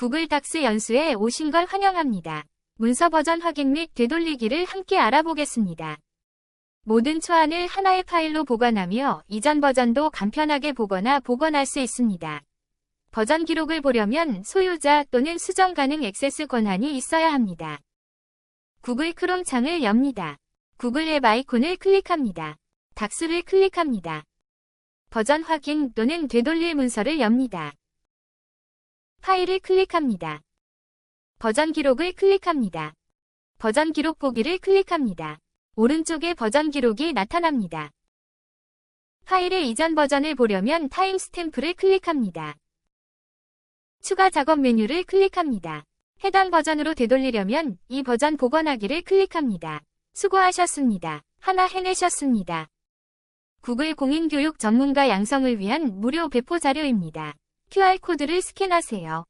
구글 닥스 연수에 오신 걸 환영합니다. 문서 버전 확인 및 되돌리기를 함께 알아보겠습니다. 모든 초안을 하나의 파일로 보관하며 이전 버전도 간편하게 보거나 복원할 수 있습니다. 버전 기록을 보려면 소유자 또는 수정 가능 액세스 권한이 있어야 합니다. 구글 크롬 창을 엽니다. 구글 앱 아이콘을 클릭합니다. 닥스를 클릭합니다. 버전 확인 또는 되돌릴 문서를 엽니다. 파일을 클릭합니다. 버전 기록을 클릭합니다. 버전 기록 보기를 클릭합니다. 오른쪽에 버전 기록이 나타납니다. 파일의 이전 버전을 보려면 타임 스탬프를 클릭합니다. 추가 작업 메뉴를 클릭합니다. 해당 버전으로 되돌리려면 이 버전 복원하기를 클릭합니다. 수고하셨습니다. 하나 해내셨습니다. 구글 공인교육 전문가 양성을 위한 무료 배포 자료입니다. QR코드를 스캔하세요.